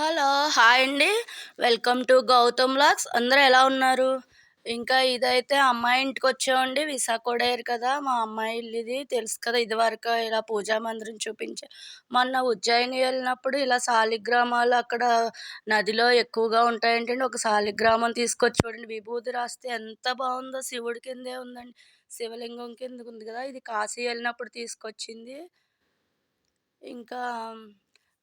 Hello hi అండి. Welcome to Gautam lakhs అందరూ ఎలా ఉన్నారు? ఇంకా ఇదైతే అమ్మాయి ఇంటికి వచ్చామండి. విశాఖ కదా. మా అమ్మాయి ఇల్లుది తెలుసు కదా ఇదివరకు ఇలా పూజా మందిరం చూపించా. మొన్న ఉజ్జయిని వెళ్ళినప్పుడు ఇలా శాలిగ్రామాలు అక్కడ నదిలో ఎక్కువగా ఉంటాయంటండి. ఒక శాలిగ్రామం తీసుకొచ్చి చూడండి. విభూతి రాస్తే ఎంత బాగుందో. శివుడి కిందే ఉందండి. శివలింగం కింద ఉంది కదా. ఇది కాశీ వెళ్ళినప్పుడు తీసుకొచ్చింది. ఇంకా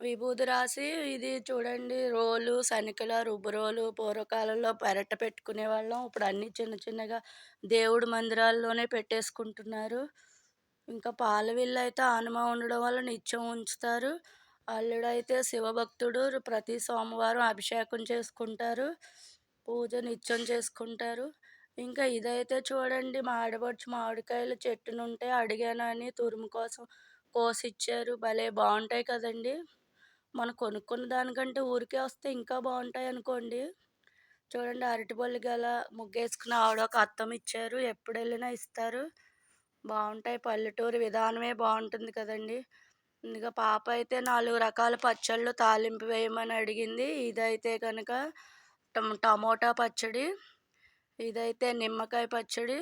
విభూది రాసి ఇది చూడండి రోలు సనికల రుబ్బురోలు పూర్వకాలంలో పెరట పెట్టుకునే వాళ్ళం. ఇప్పుడు అన్నీ చిన్న చిన్నగా దేవుడి మందిరాల్లోనే పెట్టేసుకుంటున్నారు. ఇంకా పాల విల్లు అయితే ఆనమ ఉండడం వల్ల నిత్యం ఉంచుతారు. అల్లుడైతే శివభక్తుడు ప్రతి సోమవారం అభిషేకం చేసుకుంటారు. పూజ నిత్యం చేసుకుంటారు. ఇంకా ఇదైతే చూడండి మా ఆడపడుచు మామిడికాయలు చెట్టునుంటే అడిగానని తురుము కోసం కోసిచ్చారు. భలే బాగుంటాయి కదండి. మనం కొనుక్కున్న దానికంటే ఊరికే వస్తే ఇంకా బాగుంటాయి అనుకోండి. చూడండి అరటిపళ్ళు గల ముగ్గేసుకున్న ఆవిడ ఒక అత్తం ఇచ్చారు. ఎప్పుడు వెళ్ళినా ఇస్తారు. బాగుంటాయి పల్లెటూరు విధానమే బాగుంటుంది కదండి. ఇంకా పాప అయితే నాలుగు రకాల పచ్చళ్ళు తాలింపు వేయమని అడిగింది. ఇదైతే కనుక టమోటా పచ్చడి ఇదైతే నిమ్మకాయ పచ్చడి.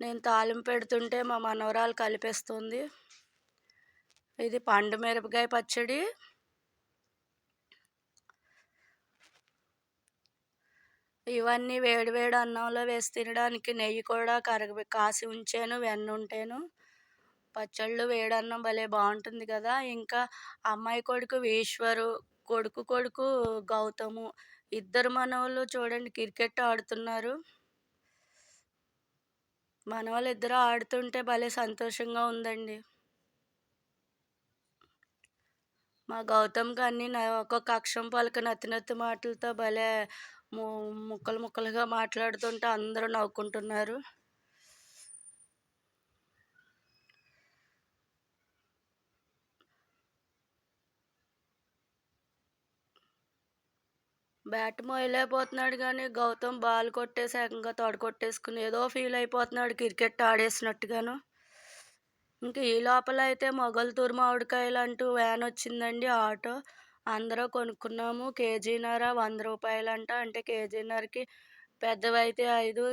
నేను తాలింపు పెడుతుంటే మా మనవరాలు కలిపేస్తుంది. ఇది పండు మిరపకాయ పచ్చడి. ఇవన్నీ వేడి వేడి అన్నంలో వేసి తినడానికి నెయ్యి కూడా కరగ కాసి ఉంచాను వెన్న ఉంటేను. పచ్చళ్ళు వేడన్నం భలే బాగుంటుంది కదా! ఇంకా అమ్మాయి కొడుకు ఈశ్వరు కొడుకు కొడుకు గౌతము ఇద్దరు మనవాళ్ళు చూడండి క్రికెట్ ఆడుతున్నారు. మనవాళ్ళు ఇద్దరు ఆడుతుంటే భలే సంతోషంగా ఉందండి. మా గౌతమ్ అన్నీ ఒక్కొక్క అక్షం పలక నత్తి నత్తి మాటలతో భలే ముక్కలు ముక్కలుగా మాట్లాడుతుంటే అందరూ నవ్వుకుంటున్నారు. బ్యాట్ మొయలైపోతున్నాడు కానీ గౌతమ్ బాల్ కొట్టేసేకంగా తోడు కొట్టేసుకుని ఏదో ఫీల్ అయిపోతున్నాడు క్రికెట్ ఆడేసినట్టుగాను. ఇంకా ఈ లోపల అయితే మొగల్తూరు మామిడికాయలు అంటూ వ్యాన్ వచ్చిందండి ఆటో. అందరూ కొనుక్కున్నాము. కేజీన్నర వంద రూపాయలంట. అంటే కేజీన్నరకి పెద్దవైతే ఐదు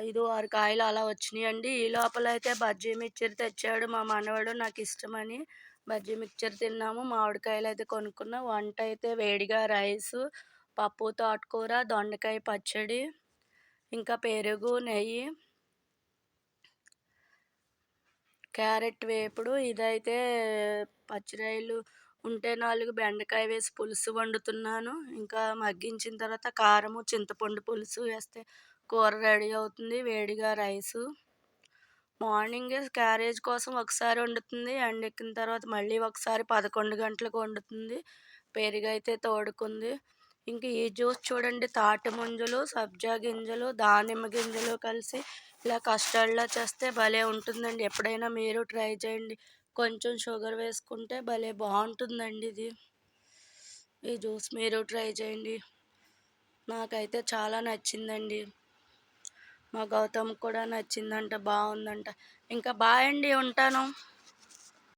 ఐదు ఆరు కాయలు అలా వచ్చినాయండి. ఈ లోపల అయితే బజ్జీ మిక్చర్ తెచ్చాడు మా మనవాడు నాకు ఇష్టమని. బజ్జీ మిక్చర్ తిన్నాము. మామిడికాయలు అయితే కొనుక్కున్నాం. వంట అయితే వేడిగా రైసు పప్పు తోటకూర దొండకాయ పచ్చడి ఇంకా పెరుగు నెయ్యి క్యారెట్ వేపుడు ఇదైతే పచ్చిరాయలు ఉంటే నాలుగు బెండకాయ వేసి పులుసు వండుతున్నాను. ఇంకా మగ్గించిన తర్వాత కారము చింతపండు పులుసు వేస్తే కూర రెడీ అవుతుంది వేడిగా రైసు. మార్నింగే క్యారేజ్ కోసం ఒకసారి వండుతుంది ఎండెక్కిన తర్వాత మళ్ళీ ఒకసారి పదకొండు గంటలకు వండుతుంది. పెరుగైతే తోడుకుంది. ఇంక ఈ జ్యూస్ చూడండి తాటి ముంజలు సబ్జా గింజలు దానిమ్మ గింజలు కలిసి ఇలా కస్టర్డ్లో చేస్తే భలే ఉంటుందండి. ఎప్పుడైనా మీరు ట్రై చేయండి. కొంచెం షుగర్ వేసుకుంటే భలే బాగుంటుందండి ఇది. ఈ జ్యూస్ మీరు ట్రై చేయండి. నాకైతే చాలా నచ్చిందండి. మా గౌతమ్ కూడా నచ్చిందంట బాగుందంట. ఇంకా బాయ్ అండి ఉంటాను.